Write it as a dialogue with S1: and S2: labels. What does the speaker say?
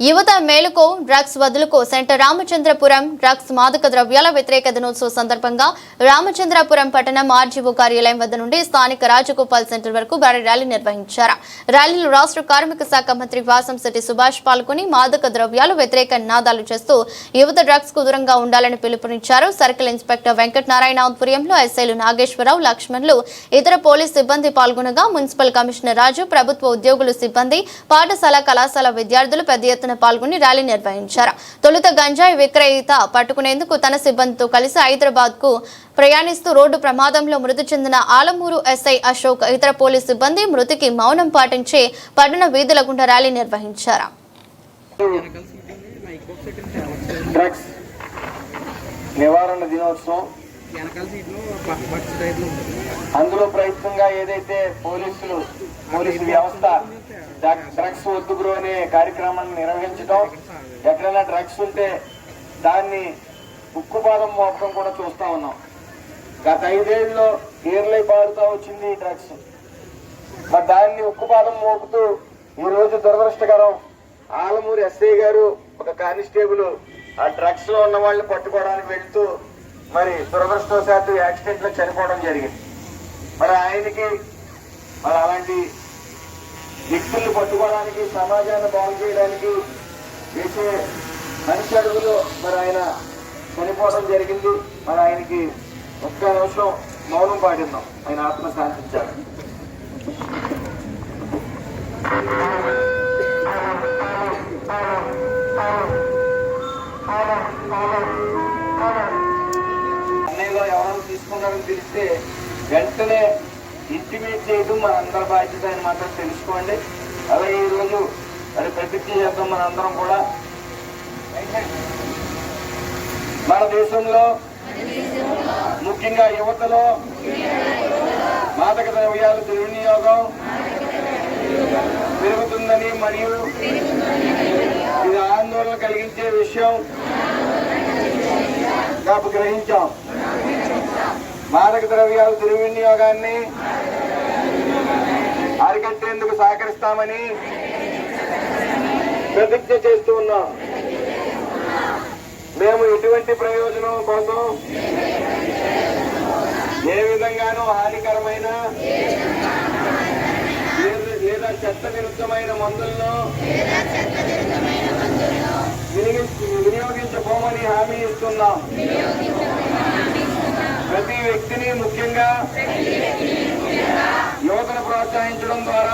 S1: యువత మేలుకో డ్రగ్స్ వదులుకో సెంటర్ రామచంద్రపురం డ్రగ్స్ మాదక ద్రవ్యాల వ్యతిరేక దినోత్సవ సందర్భంగా రామచంద్రపురం పట్టణం ఆర్జీఓ కార్యాలయం వద్ద నుండి స్థానిక రాజగోపాల్ సెంటర్ వరకు భారీ ర్యాలీ నిర్వహించారు. ర్యాలీలో రాష్ట్ర కార్మిక శాఖ మంత్రి వాసంశెట్టి సుభాష్ పాల్గొని మాదక ద్రవ్యాలు వ్యతిరేక నినాదాలు చేస్తూ యువత డ్రగ్స్కు దూరంగా ఉండాలని పిలుపునిచ్చారు. సర్కిల్ ఇన్స్పెక్టర్ వెంకట నారాయణ ఆధ్వర్యంలో ఎస్ఐలు నాగేశ్వరరావు లక్ష్మణ్లు ఇతర పోలీస్ సిబ్బంది పాల్గొనగా మున్సిపల్ కమిషనర్ రాజు ప్రభుత్వ ఉద్యోగులు సిబ్బంది పాఠశాల కళాశాల విద్యార్థులు పెద్ద ఎత్తున పాల్గొని ర్యాలీ నిర్వహించారు. తొలుత గంజాయి విక్రయిత పట్టుకునేందుకు తన సిబ్బందితో కలిసి హైదరాబాద్కు ప్రయాణిస్తూ రోడ్డు ప్రమాదంలో మృతి చెందిన ఆలమూరు ఎస్ఐ అశోక్ ఇతర పోలీస్ సిబ్బంది మృతికి మౌనం పాటించి పట్టణ వీధుల గుండా ర్యాలీ నిర్వహించారు.
S2: డ్రగ్స్ నివారణ దినోత్సవం. అందులో ప్రయత్నంగా ఏదైతే పోలీసులు పోలీసు వ్యవస్థ డ్రగ్స్ వద్దు బ్రో అనే కార్యక్రమాన్ని నిర్వహించడం ఎక్కడైనా డ్రగ్స్ ఉంటే దాన్ని ఉక్కుపాదం మోపడం కూడా చూస్తూ ఉన్నాం. గత ఐదేళ్ళలో ఏర్లై పారుతూ వచ్చింది ఈ డ్రగ్స్. మరి దాన్ని ఉక్కుపాదం మోపుతూ ఈరోజు రోజు దురదృష్టకరం ఆలమూరి ఎస్ఐ గారు ఒక కానిస్టేబుల్ ఆ డ్రగ్స్లో ఉన్న వాళ్ళని పట్టుకోవడానికి వెళ్తూ మరి దురదృష్టవశాత్తు యాక్సిడెంట్లో చనిపోవడం జరిగింది. మరి ఆయనకి మరి అలాంటి వ్యక్తుల్ని పట్టుకోవడానికి సమాజాన్ని బాగు చేయడానికి వేసే మనిషి అడుగులో మరి ఆయన చనిపోవడం జరిగింది. మరి ఆయనకి ఒక్క నిమిషం మౌనం పాటిద్దాం. ఆయన ఆత్మ శాంతించారు అన్నయ్యలో ఎవరైనా తీసుకున్నారని తెలిస్తే వెంటనే ఇంటిమేట్ చేయడం మన అందరి బాధ్యత అని మాత్రం తెలుసుకోండి. అలాగే ఈరోజు మరి ప్రతిజ్ఞ చేద్దాం మన అందరం కూడా. మన దేశంలో ముఖ్యంగా యువతలో మాదక ద్రవ్యాల దుర్వినియోగం పెరుగుతుందని మరియు ఇది ఆందోళన కలిగించే విషయం. గ్రహించాం. మాదక ద్రవ్యాల దుర్వినియోగాన్ని అరికట్టేందుకు సహకరిస్తామని ప్రతిజ్ఞ చేస్తూ ఉన్నాం. మేము ఎటువంటి ప్రయోజనం కోసం ఏ విధంగానూ హానికరమైన లేదా- లేదా చట్ట విరుద్ధమైన మందులను వినియోగించబోమని హామీ ఇస్తున్నాం. ప్రతి వ్యక్తిని ముఖ్యంగా యువతను ప్రోత్సహించడం ద్వారా